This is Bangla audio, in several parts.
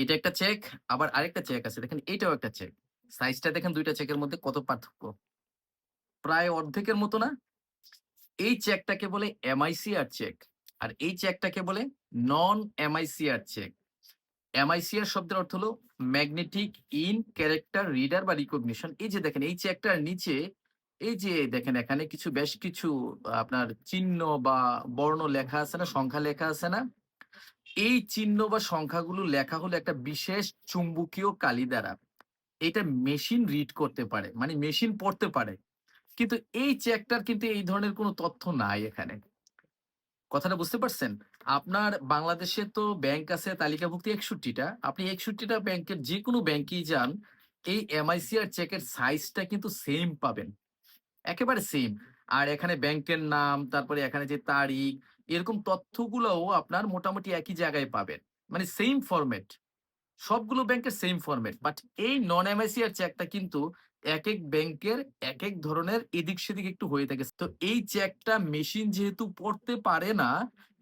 এটা একটা চেক আবার আরেকটা চেক আছে। দেখেন এটাও একটা চেক সাইজটা দেখেন, দুইটা চেকের মধ্যে কত পার্থক্য? প্রায় অর্ধেকের মতো না? এই চেকটাকে বলে এমআইসিআর চেক আর এই চেকটাকে বলে নন এমআইসিআর চেক এমআইসিআর শব্দের অর্থ হলো ম্যাগনেটিক ইন ক্যারেক্টার রিডার বা রিকগনিশন এই যে দেখেন, এই চেকটার নিচে, এই যে দেখেন, এখানে কিছু, বেশ কিছু আপনার চিহ্ন বা বর্ণ লেখা আছে না, সংখ্যা লেখা আছে না? এই চিহ্ন বা সংখ্যাগুলো লেখা হলো একটা বিশেষ চুম্বকীয় কালি দ্বারা এটা মেশিন রিড করতে পারে মানে মেশিন পড়তে পারে। কিন্তু এই চেকটার কিন্তু এই ধরনের কোনো তথ্য নাই এখানে। কথাটা বুঝতে পারছেন? আপনার বাংলাদেশে তো ব্যাংক আছে, তালিকাভুক্ত একষট্টিটা। আপনি একষট্টিটা ব্যাংকের যে কোনো ব্যাংকেই যান, এই এমআইসিআর চেকের সাইজটা কিন্তু সেম পাবেন। একেবারে সেম আর এখানে ব্যাংকের নাম, তারপরে এখানে যে তারিখ, এরকম তথ্যগুলোও আপনার মোটামুটি একই জায়গায় পাবেন। মানে সেম ফরম্যাট সবগুলো ব্যাংকের সেম ফরম্যাট বাট এই নন এমআইসিআর চেকটা কিন্তু এক এক ব্যাংকের এক এক ধরনের এদিক সেদিক একটু হয়ে থাকে। তো এই চেকটা মেশিন যেহেতু পড়তে পারে না,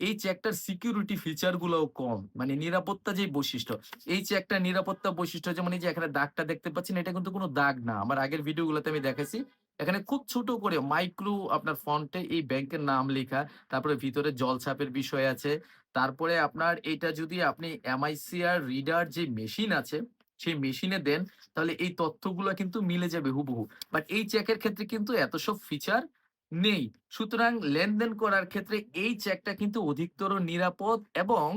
এই চেকটার সিকিউরিটি ফিচার গুলোও কম। মানে নিরাপত্তা যে বৈশিষ্ট্য। এই চেকটা নিরাপত্তা বৈশিষ্ট্য যেমন এই যে এখানে দাগটা দেখতে পাচ্ছেন, এটা কিন্তু কোনো দাগ না। আমার আগের ভিডিওগুলোতে আমি দেখাইছি। এখানে খুব ছোট করে মাইক্রো আপনার ফন্টে এই ব্যাংকের নাম লেখা, তারপরে ভিতরে জলছাপের বিষয় আছে, তারপরে আপনার এটা যদি আপনি এমআইসিআর রিডার যে মেশিন আছে, সেই মেশিনে দেন, তাহলে এই তথ্যগুলো কিন্তু মিলে যাবে হুবহু। বাট এই চেকের ক্ষেত্রে কিন্তু এত সব ফিচার নেই। সুতরাং লেনদেন করার ক্ষেত্রে এই চেকটা কিন্তু অধিকতর নিরাপদ এবং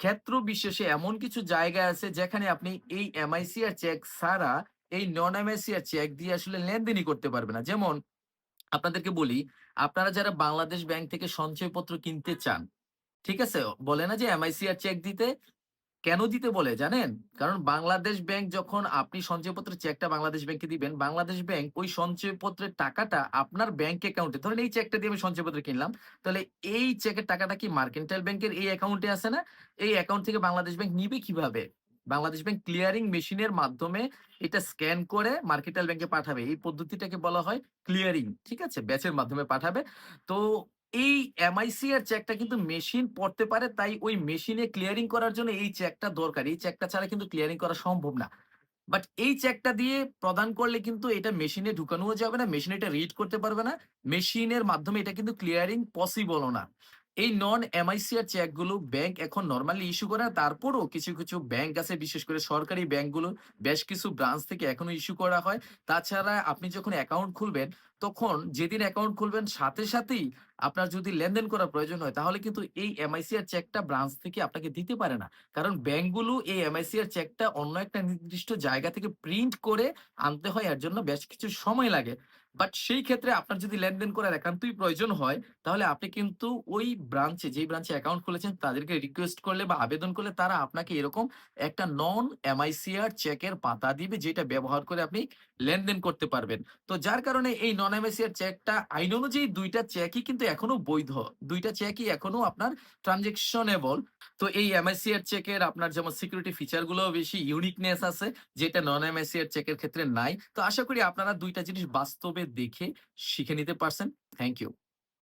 ক্ষেত্র বিশেষে এমন কিছু জায়গা আছে যেখানে আপনি এই এমআইসিআর চেক ছাড়া এই নন এমআইসিআর চেক দিয়ে আসলে লেনদেনই করতে পারবে না। যেমন আপনাদেরকে বলি, আপনারা যারা বাংলাদেশ ব্যাংক থেকে সঞ্চয়পত্র কিনতে চান, ঠিক আছে? বলে না যে এমআইসিআর চেক দিতে? কেন দিতে বলে জানেন? কারণ বাংলাদেশ ব্যাংক যখন আপনি সঞ্চয়পত্রের চেকটা বাংলাদেশ ব্যাংকে দিবেন, বাংলাদেশ ব্যাংক ওই সঞ্চয়পত্রের টাকাটা আপনার ব্যাংক অ্যাকাউন্টে ধরেন এই চেকটা দিয়ে আমি সঞ্চয়পত্র কিনলাম, তাহলে এই চেকের টাকাটা কি মার্কেন্টাইল ব্যাংকের এই অ্যাকাউন্টে আছে না? এই অ্যাকাউন্ট থেকে বাংলাদেশ ব্যাংক নিবে কীভাবে? বাংলাদেশ ব্যাংক ক্লিয়ারিং মেশিনের মাধ্যমে এটা স্ক্যান করে মার্কেটাল ব্যাংকে পাঠাবে। এই পদ্ধতিটাকে বলা হয় ক্লিয়ারিং ঠিক আছে? ব্যাচের মাধ্যমে পাঠাবে। তো এই এমআইসিআর চেকটা কিন্তু মেশিন পড়তে পারে, তাই ওই মেশিনে ক্লিয়ারিং করার জন্য এই চেকটা দরকার। এই চেকটা ছাড়া কিন্তু ক্লিয়ারিং করা সম্ভব না। বাট এই চেকটা দিয়ে প্রদান করলে কিন্তু এটা মেশিনে ঢুকানোও যাবে না মেশিন এটা রিড করতে পারবে না। মেশিনের মাধ্যমে এটা কিন্তু ক্লিয়ারিং পসিবলও না। এই নন এমআইসিআর চেকগুলো ব্যাংক এখন নর্মালি ইস্যু করে, তারপরও কিছু কিছু ব্যাংক আছে, বিশেষ করে সরকারি ব্যাংকগুলো বেশ কিছু ব্রাঞ্চ থেকে এখনও ইস্যু করা হয়। তাছাড়া আপনি যখন অ্যাকাউন্ট খুলবেন, তখন যেদিন অ্যাকাউন্ট খুলবেন, সাথে, সাথেই আপনার যদি লেনদেন করার প্রয়োজন হয়, তাহলে কিন্তু এই এমআইসিআর চেকটা ব্রাঞ্চ থেকে আপনাকে দিতে পারে না। কারণ ব্যাংকগুলো এই এমআইসিআর চেকটা অন্য একটা নির্দিষ্ট জায়গা থেকে প্রিন্ট করে আনতে হয়, এর জন্য বেশ কিছু সময় লাগে। বাট সেই ক্ষেত্রে আপনার যদি লেনদেন করার একান্তই প্রয়োজন হয়, তাহলে আপনি কিন্তু ওই ব্রাঞ্চে যেই ব্রাঞ্চে অ্যাকাউন্ট খুলেছেন, তাদেরকে রিকোয়েস্ট করলে বা আবেদন করলে তারা আপনাকে এরকম একটা নন এমআইসিআর চেকের পাতা দিবে, যেটা ব্যবহার করে আপনি লেনদেন করতে পারবেন। তো যার কারণে এই নন এমআইসিআর চেকটা আইন অনুযায়ী দুইটা চেকই কিন্তু এখনও বৈধ। দুইটা চেকই এখনও আপনার ট্রানজেকশনেবল তো এই এমআইসিআর চেকের আপনার যেমন সিকিউরিটি ফিচারগুলো বেশি ইউনিকনেস আছে, যেটা নন এমআইসিআর চেকের ক্ষেত্রে নাই। তো আশা করি আপনারা দুইটা জিনিস বাস্তবে দেখে শিখে নিতে পারছেন। Thank you